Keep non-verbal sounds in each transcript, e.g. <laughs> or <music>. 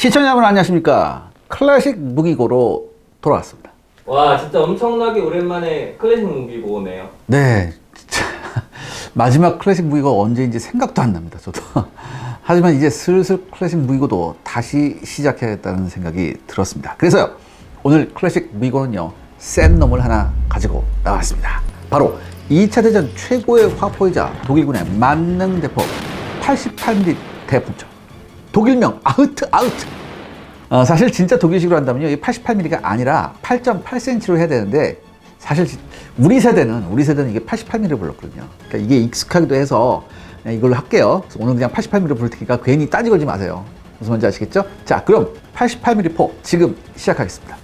시청자 여러분 안녕하십니까? 클래식 무기고로 돌아왔습니다. 와 진짜 엄청나게 오랜만에 클래식 무기고네요. 네 진짜. <laughs> 마지막 클래식 무기고 언제인지 생각도 안 납니다 저도. <laughs> 하지만 이제 슬슬 클래식 무기고도 다시 시작해야겠다는 생각이 들었습니다. 그래서요 오늘 클래식 무기고는요 센 놈을 하나 가지고 나왔습니다. 바로 2차 대전 최고의 화포이자 독일군의 만능 대포 88mm 대풍죠 독일명 아흐트 아흐트 어, 사실 진짜 독일식으로 한다면요, 이 88mm가 아니라 8.8cm로 해야 되는데, 사실 지- 우리 세대는, 우리 세대는 이게 88mm 불렀거든요. 그러니까 이게 익숙하기도 해서 그냥 이걸로 할게요. 오늘 그냥 88mm 부를 테니까 괜히 따지 걸지 마세요. 무슨 말인지 아시겠죠? 자, 그럼 88mm 포 지금 시작하겠습니다.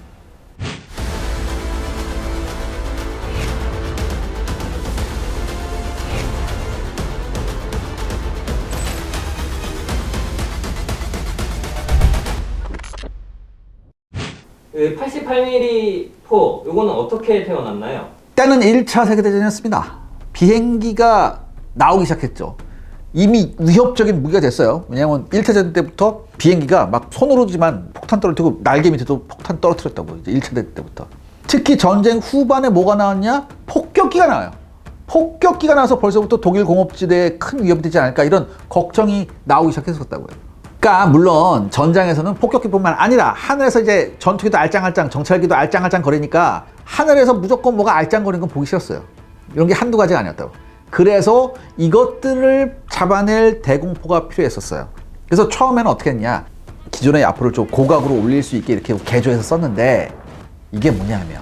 그 88mm 포 요거는 어떻게 태어났나요? 때는 1차 세계대전이었습니다. 비행기가 나오기 시작했죠. 이미 위협적인 무기가 됐어요. 왜냐하면 1차 대전 때부터 비행기가 막 손으로지만 폭탄 떨어뜨리고 날개 밑에도 폭탄 떨어뜨렸다고 이제 1차 대전 때부터. 특히 전쟁 후반에 뭐가 나왔냐? 폭격기가 나와요. 폭격기가 나와서 벌써부터 독일 공업지대에 큰 위협이 되지 않을까 이런 걱정이 나오기 시작했었다고요. 그러니까 물론 전장에서는 폭격기뿐만 아니라 하늘에서 이제 전투기도 알짱알짱 정찰기도 알짱알짱 거리니까 하늘에서 무조건 뭐가 알짱거리는 건 보기 싫었어요. 이런 게 한두 가지가 아니었다고. 그래서 이것들을 잡아낼 대공포가 필요했었어요. 그래서 처음에는 어떻게 했냐. 기존의 야포를 좀 고각으로 올릴 수 있게 이렇게 개조해서 썼는데 이게 뭐냐면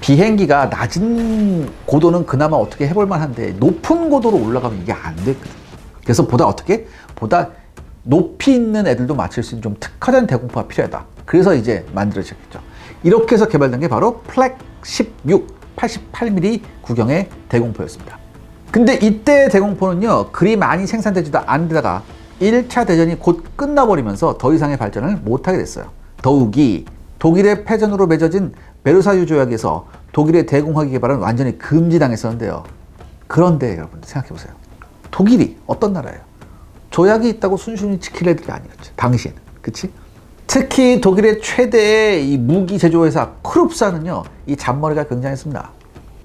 비행기가 낮은 고도는 그나마 어떻게 해볼 만한데 높은 고도로 올라가면 이게 안 되거든. 그래서 보다 어떻게? 보다 높이 있는 애들도 맞출 수 있는 좀 특화된 대공포가 필요하다. 그래서 이제 만들어졌겠죠. 이렇게 해서 개발된 게 바로 플렉 16 88mm 구경의 대공포였습니다. 근데 이때 대공포는요, 그리 많이 생산되지도 않는데다가 1차 대전이 곧 끝나버리면서 더 이상의 발전을 못하게 됐어요. 더욱이 독일의 패전으로 맺어진 베르사유 조약에서 독일의 대공화기 개발은 완전히 금지당했었는데요. 그런데 여러분들 생각해보세요. 독일이 어떤 나라예요? 조약이 있다고 순순히 지킬 애들이 아니었죠. 당시에는. 그치? 특히 독일의 최대의 이 무기 제조회사 크룹사는요, 이 잔머리가 굉장했습니다.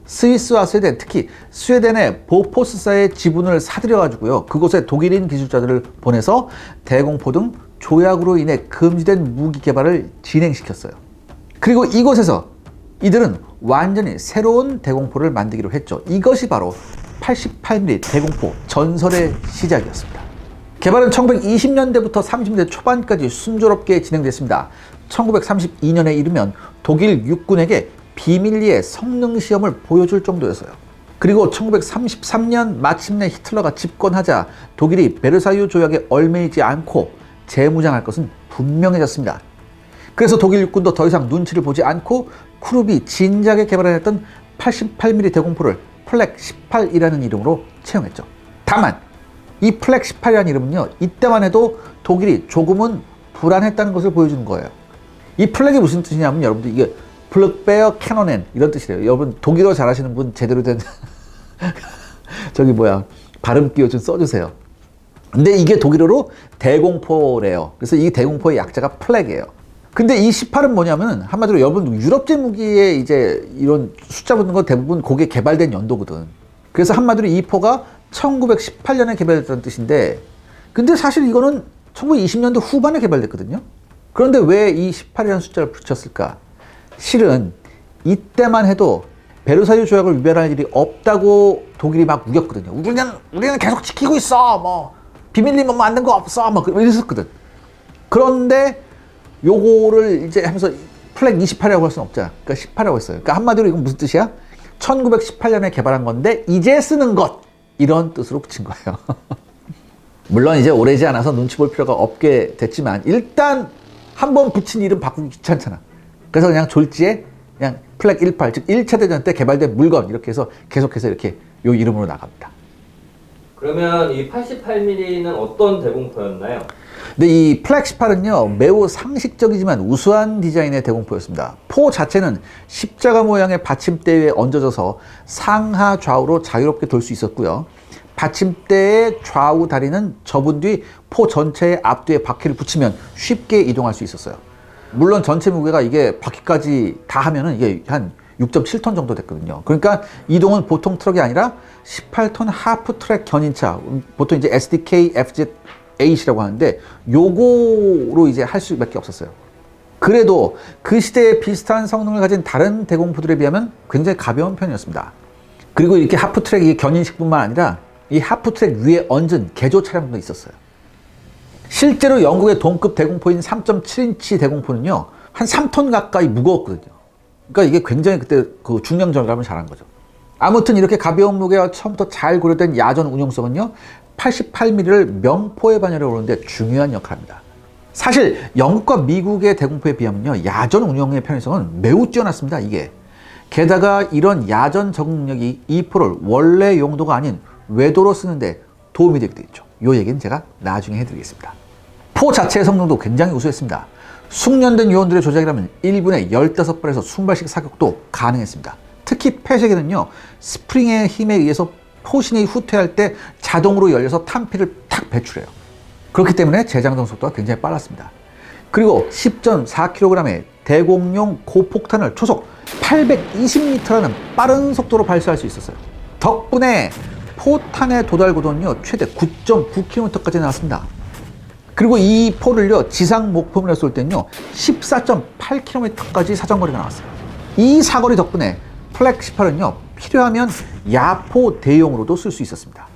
스위스와 스웨덴, 특히 스웨덴의 보포스사의 지분을 사들여가지고요, 그곳에 독일인 기술자들을 보내서 대공포 등 조약으로 인해 금지된 무기 개발을 진행시켰어요. 그리고 이곳에서 이들은 완전히 새로운 대공포를 만들기로 했죠. 이것이 바로 88mm 대공포 전설의 시작이었습니다. 개발은 1920년대부터 30년대 초반까지 순조롭게 진행됐습니다. 1932년에 이르면 독일 육군에게 비밀리에 성능 시험을 보여줄 정도였어요. 그리고 1933년 마침내 히틀러가 집권하자 독일이 베르사유 조약에 얼매이지 않고 재무장할 것은 분명해졌습니다. 그래서 독일 육군도 더 이상 눈치를 보지 않고 크룹이 진작에 개발해냈던 88mm 대공포를 플렉 18이라는 이름으로 채용했죠. 다만 이 플렉 18이라는 이름은요 이때만 해도 독일이 조금은 불안했다는 것을 보여주는 거예요. 이 플렉이 무슨 뜻이냐면 여러분들 이게 블랙베어 캐논엔 이런 뜻이래요. 여러분 독일어 잘하시는 분 제대로 된 <laughs> 저기 뭐야 발음 끼워 좀 써주세요. 근데 이게 독일어로 대공포래요. 그래서 이 대공포의 약자가 플렉이에요. 근데 이 18은 뭐냐면 한마디로 여러분 유럽제 무기에 이제 이런 숫자 붙는 거 대부분 그게 개발된 연도거든. 그래서 한마디로 이 포가 1918년에 개발됐다는 뜻인데 근데 사실 이거는 1920년대 후반에 개발됐거든요. 그런데 왜 이 18이라는 숫자를 붙였을까? 실은 이때만 해도 베르사유 조약을 위반할 일이 없다고 독일이 막 우겼거든요. 우리는 우리는 계속 지키고 있어. 뭐 비밀리 뭐 만든 거 없어. 막 이랬었거든. 그런데 요거를 이제 하면서 플렉 28이라고 할 수는 없잖아. 그러니까 18이라고 했어요. 그러니까 한마디로 이건 무슨 뜻이야? 1918년에 개발한 건데 이제 쓰는 것 이런 뜻으로 붙인 거예요. <laughs> 물론 이제 오래지 않아서 눈치 볼 필요가 없게 됐지만 일단 한 번 붙인 이름 바꾸기 귀찮잖아. 그래서 그냥 졸지에 그냥 플렉 18, 즉 1차 대전 때 개발된 물건 이렇게 해서 계속해서 이렇게 요 이름으로 나갑니다. 그러면 이 88mm는 어떤 대공포였나요? 근데 이 플렉 18은요 매우 상식적이지만 우수한 디자인의 대공포였습니다. 포 자체는 십자가 모양의 받침대 위에 얹어져서 상하 좌우로 자유롭게 돌 수 있었고요. 받침대의 좌우 다리는 접은 뒤 포 전체의 앞뒤에 바퀴를 붙이면 쉽게 이동할 수 있었어요. 물론 전체 무게가 이게 바퀴까지 다 하면은 이게 한 6.7톤 정도 됐거든요. 그러니까 이동은 보통 트럭이 아니라 18톤 하프 트랙 견인차, 음, 보통 이제 SDK FZ8이라고 하는데 요거로 이제 할 수밖에 없었어요. 그래도 그 시대에 비슷한 성능을 가진 다른 대공포들에 비하면 굉장히 가벼운 편이었습니다. 그리고 이렇게 하프 트랙 이 견인식뿐만 아니라 이 하프 트랙 위에 얹은 개조 차량도 있었어요. 실제로 영국의 동급 대공포인 3.7인치 대공포는요, 한 3톤 가까이 무거웠거든요. 그러니까 이게 굉장히 그때 그 중량 절감을 잘한 거죠. 아무튼 이렇게 가벼운 무게와 처음부터 잘 고려된 야전 운용성은요, 88mm를 명포에 반열해 오르는데 중요한 역할을 합니다. 사실 영국과 미국의 대공포에 비하면요, 야전 운용의 편의성은 매우 뛰어났습니다, 이게. 게다가 이런 야전 적응 능력이 이 포를 원래 용도가 아닌 외도로 쓰는데 도움이 되기도 했죠. 요 얘기는 제가 나중에 해드리겠습니다. 포 자체의 성능도 굉장히 우수했습니다. 숙련된 요원들의 조작이라면 1분에 15발에서 20발씩 사격도 가능했습니다. 특히 폐쇄기는요, 스프링의 힘에 의해서 포신이 후퇴할 때 자동으로 열려서 탄피를 탁 배출해요. 그렇기 때문에 재장전 속도가 굉장히 빨랐습니다. 그리고 10.4kg의 대공용 고폭탄을 초속 820m라는 빠른 속도로 발사할 수 있었어요. 덕분에 포탄의 도달 고도는요 최대 9.9km까지 나왔습니다. 그리고 이 포를요 지상 목표물에 쏠 때는요 14.8km까지 사정거리가 나왔어요. 이 사거리 덕분에 플렉 18은요 필요하면 야포 대용으로도 쓸 수 있었습니다.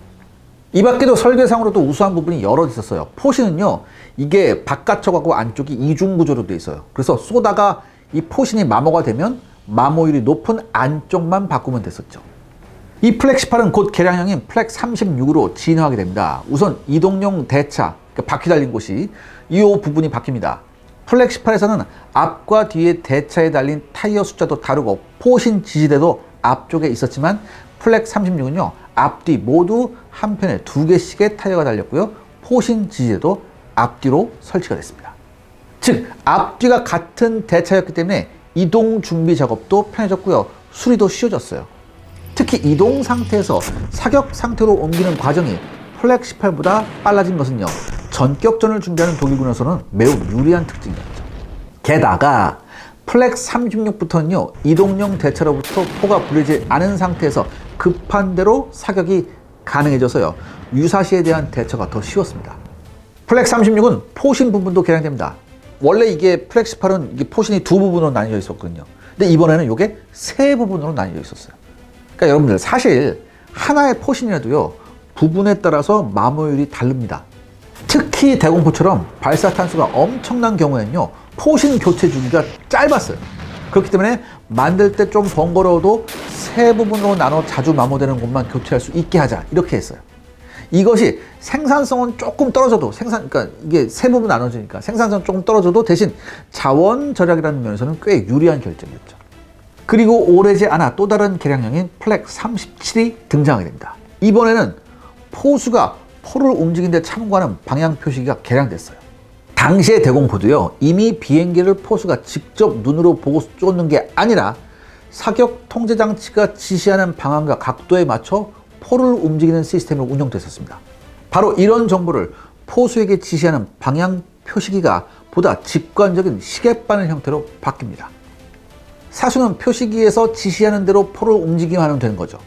이 밖에도 설계상으로도 우수한 부분이 여러 있었어요. 포신은요, 이게 바깥쪽하고 안쪽이 이중 구조로 돼 있어요. 그래서 쏘다가 이 포신이 마모가 되면 마모율이 높은 안쪽만 바꾸면 됐었죠. 이 플렉 18은 곧 개량형인 플렉 36으로 진화하게 됩니다. 우선 이동용 대차, 그러니까 바퀴 달린 곳이 이 부분이 바뀝니다. 플렉 18에서는 앞과 뒤에 대차에 달린 타이어 숫자도 다르고 포신 지지대도 앞쪽에 있었지만 플렉 36은요 앞뒤 모두 한 편에 두 개씩의 타이어가 달렸고요 포신 지지대도 앞뒤로 설치가 됐습니다. 즉 앞뒤가 같은 대차였기 때문에 이동 준비 작업도 편해졌고요 수리도 쉬워졌어요. 특히 이동 상태에서 사격 상태로 옮기는 과정이 플렉 18보다 빨라진 것은요 전격전을 준비하는 독일군에서는 매우 유리한 특징이었죠. 게다가 플렉 36부터는요 이동용 대차로부터 포가 불리지 않은 상태에서 급한 대로 사격이 가능해져서요 유사시에 대한 대처가 더 쉬웠습니다. 플렉 36은 포신 부분도 개량됩니다. 원래 이게 플렉 18은 이게 포신이 두 부분으로 나뉘어 있었거든요. 근데 이번에는 이게 세 부분으로 나뉘어 있었어요. 그러니까 여러분들 사실 하나의 포신이라도요 부분에 따라서 마모율이 다릅니다. 특히 대공포처럼 발사 탄수가 엄청난 경우에는요 포신 교체 주기가 짧았어요. 그렇기 때문에 만들 때 좀 번거로워도 세 부분으로 나눠 자주 마모되는 곳만 교체할 수 있게 하자 이렇게 했어요. 이것이 생산성은 조금 떨어져도 생산 그러니까 이게 세 부분 나눠지니까 생산성 조금 떨어져도 대신 자원 절약이라는 면에서는 꽤 유리한 결정이었죠. 그리고 오래지 않아 또 다른 개량형인 플렉 37이 등장하게 됩니다. 이번에는 포수가 포를 움직이는 데 참고하는 방향 표시기가 개량됐어요. 당시의 대공포도요, 이미 비행기를 포수가 직접 눈으로 보고 쫓는 게 아니라 사격 통제 장치가 지시하는 방향과 각도에 맞춰 포를 움직이는 시스템으로 운영됐었습니다. 바로 이런 정보를 포수에게 지시하는 방향 표시기가 보다 직관적인 시계바늘 형태로 바뀝니다. 사수는 표시기에서 지시하는 대로 포를 움직이기만 하면 되는 거죠.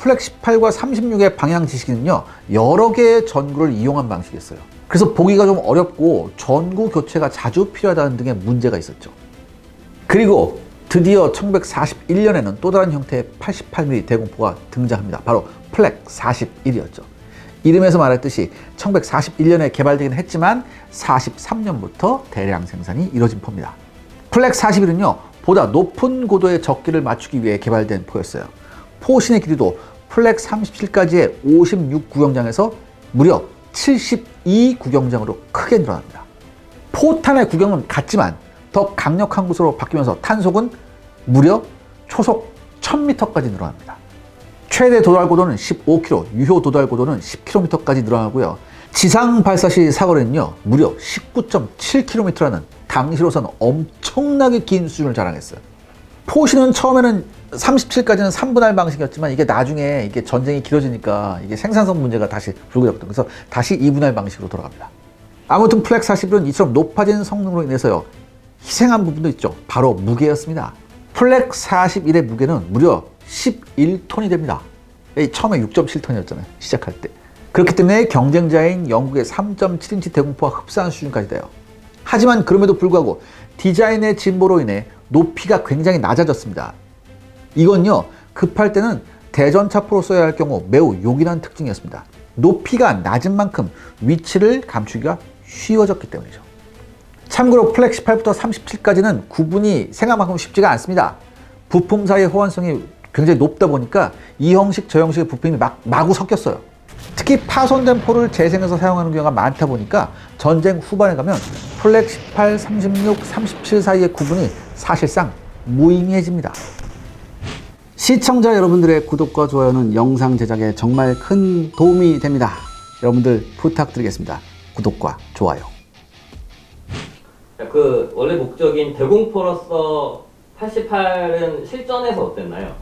플렉 18과 36의 방향 지시기는요, 여러 개의 전구를 이용한 방식이었어요. 그래서 보기가 좀 어렵고 전구 교체가 자주 필요하다는 등의 문제가 있었죠. 그리고 드디어 1941년에는 또 다른 형태의 88mm 대공포가 등장합니다. 바로 플렉 41이었죠. 이름에서 말했듯이 1941년에 개발되긴 했지만 43년부터 대량 생산이 이뤄진 포입니다. 플렉 41은요, 보다 높은 고도의 적기를 맞추기 위해 개발된 포였어요. 포신의 길이도 플렉 37까지의 56 구경장에서 무려 72 구경장으로 크게 늘어납니다. 포탄의 구경은 같지만 더 강력한 곳으로 바뀌면서 탄속은 무려 초속 1000m까지 늘어납니다. 최대 도달 고도는 15km, 유효 도달 고도는 10km까지 늘어나고요. 지상 발사 시 사거리는요, 무려 19.7km라는 당시로서는 엄청나게 긴 수준을 자랑했어요. 포신은 처음에는 37까지는 3분할 방식이었지만 이게 나중에 이게 전쟁이 길어지니까 이게 생산성 문제가 다시 잡거든요. 그래서 다시 2분할 방식으로 돌아갑니다. 아무튼 플렉 41은 이처럼 높아진 성능으로 인해서요. 희생한 부분도 있죠. 바로 무게였습니다. 플렉 41의 무게는 무려 11톤이 됩니다. 이 처음에 6.7톤이었잖아요. 시작할 때. 그렇기 때문에 경쟁자인 영국의 3.7인치 대공포와 흡사한 수준까지 돼요. 하지만 그럼에도 불구하고 디자인의 진보로 인해 높이가 굉장히 낮아졌습니다. 이건요, 급할 때는 대전차포로 써야 할 경우 매우 요긴한 특징이었습니다. 높이가 낮은 만큼 위치를 감추기가 쉬워졌기 때문이죠. 참고로 플렉 18부터 37까지는 구분이 생각만큼 쉽지가 않습니다. 부품 사이의 호환성이 굉장히 높다 보니까 이 형식 저 형식의 부품이 막, 마구 섞였어요. 특히 파손된 포를 재생해서 사용하는 경우가 많다 보니까 전쟁 후반에 가면 플렉 18, 36, 37 사이의 구분이 사실상 무의미해집니다. 시청자 여러분들의 구독과 좋아요는 영상 제작에 정말 큰 도움이 됩니다. 여러분들 부탁드리겠습니다. 구독과 좋아요. 그 원래 목적인 대공포로서 88은 실전에서 어땠나요?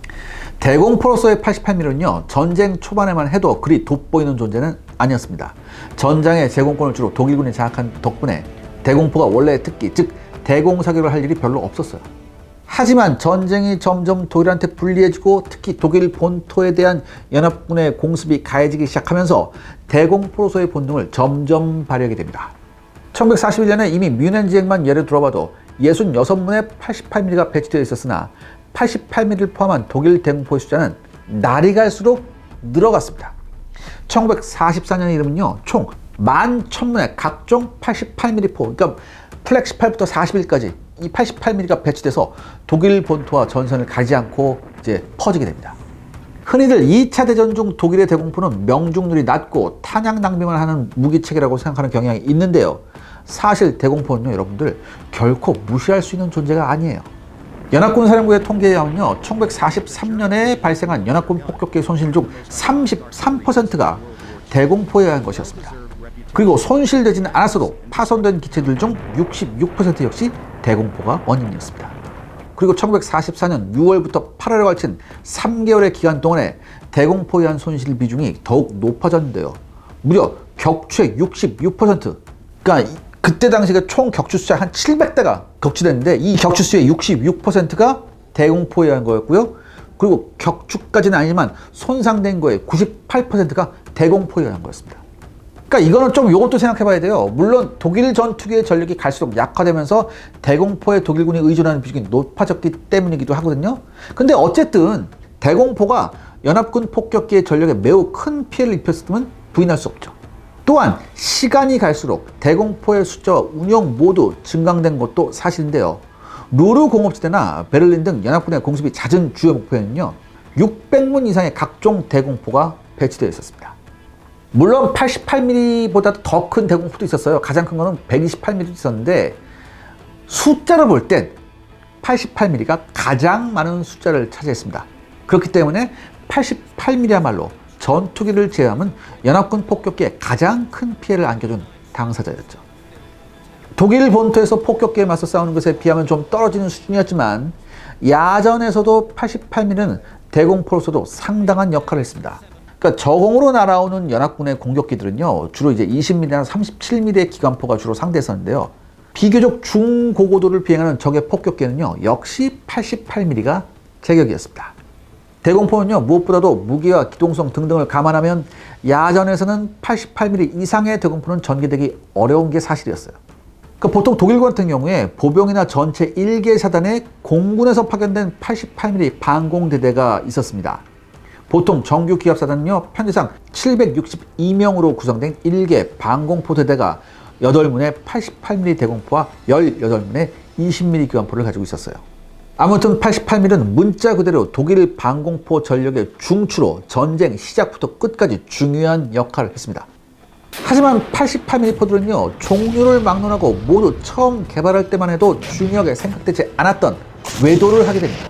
대공포로서의 88mm는요, 전쟁 초반에만 해도 그리 돋보이는 존재는 아니었습니다. 전장의 제공권을 주로 독일군이 장악한 덕분에 대공포가 원래의 특기, 즉, 대공 사격을 할 일이 별로 없었어요. 하지만 전쟁이 점점 독일한테 불리해지고 특히 독일 본토에 대한 연합군의 공습이 가해지기 시작하면서 대공포로서의 본능을 점점 발휘하게 됩니다. 1941년에 이미 뮌헨 지역만 예를 들어봐도 66문의 88mm가 배치되어 있었으나 88mm를 포함한 독일 대공포의 숫자는 날이 갈수록 늘어갔습니다. 1944년 이름은요, 총 11,000문의 각종 88mm 포, 그러니까 플렉 18부터 41까지 이 88mm가 배치돼서 독일 본토와 전선을 가지 않고 이제 퍼지게 됩니다. 흔히들 2차 대전 중 독일의 대공포는 명중률이 낮고 탄약 낭비만 하는 무기체계라고 생각하는 경향이 있는데요. 사실 대공포는요, 여러분들 결코 무시할 수 있는 존재가 아니에요. 연합군 사령부의 통계에 의하면요, 1943년에 발생한 연합군 폭격기 손실 중 33%가 대공포에 의한 것이었습니다. 그리고 손실되지는 않았어도 파손된 기체들 중 66% 역시 대공포가 원인이었습니다. 그리고 1944년 6월부터 8월에 걸친 3개월의 기간 동안에 대공포에 의한 손실 비중이 더욱 높아졌는데요. 무려 격추의 66%. 그러니까 이- 그때 당시에 총 격추 수가 한 700대가 격추됐는데 이 격추 수의 66%가 대공포에 의한 거였고요. 그리고 격추까지는 아니지만 손상된 거의 98%가 대공포에 의한 거였습니다. 그러니까 이거는 좀 이것도 생각해 봐야 돼요. 물론 독일 전투기의 전력이 갈수록 약화되면서 대공포에 독일군이 의존하는 비중이 높아졌기 때문이기도 하거든요. 근데 어쨌든 대공포가 연합군 폭격기의 전력에 매우 큰 피해를 입혔음은 부인할 수 없죠. 또한 시간이 갈수록 대공포의 숫자와 운영 모두 증강된 것도 사실인데요. 루르 공업지대나 베를린 등 연합군의 공습이 잦은 주요 목표에는요. 600문 이상의 각종 대공포가 배치되어 있었습니다. 물론 88mm보다 더큰 대공포도 있었어요. 가장 큰 거는 128mm도 있었는데 숫자로 볼 땐 88mm가 가장 많은 숫자를 차지했습니다. 그렇기 때문에 88mm야말로 전투기를 제외하면 연합군 폭격기에 가장 큰 피해를 안겨준 당사자였죠. 독일 본토에서 폭격기에 맞서 싸우는 것에 비하면 좀 떨어지는 수준이었지만 야전에서도 88mm는 대공포로서도 상당한 역할을 했습니다. 그러니까 저공으로 날아오는 연합군의 공격기들은요 주로 이제 20mm나 37mm의 기관포가 주로 상대했었는데요. 비교적 중고고도를 비행하는 적의 폭격기는요 역시 88mm가 제격이었습니다. 대공포는요 무엇보다도 무기와 기동성 등등을 감안하면 야전에서는 88mm 이상의 대공포는 전개되기 어려운 게 사실이었어요. 그 보통 독일 같은 경우에 보병이나 전체 1개 사단에 공군에서 파견된 88mm 방공대대가 있었습니다. 보통 정규 기합사단은요 편제상 762명으로 구성된 1개 방공포 대대가 8문의 88mm 대공포와 18문의 20mm 기관포를 가지고 있었어요. 아무튼 88mm는 문자 그대로 독일 방공포 전력의 중추로 전쟁 시작부터 끝까지 중요한 역할을 했습니다. 하지만 88mm 포들은요 종류를 막론하고 모두 처음 개발할 때만 해도 중요하게 생각되지 않았던 외도를 하게 됩니다.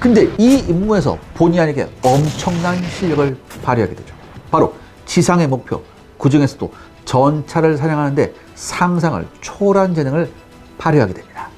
근데 이 임무에서 본의 아니게 엄청난 실력을 발휘하게 되죠. 바로 지상의 목표, 그 중에서도 전차를 사냥하는데 상상을 초월한 재능을 발휘하게 됩니다.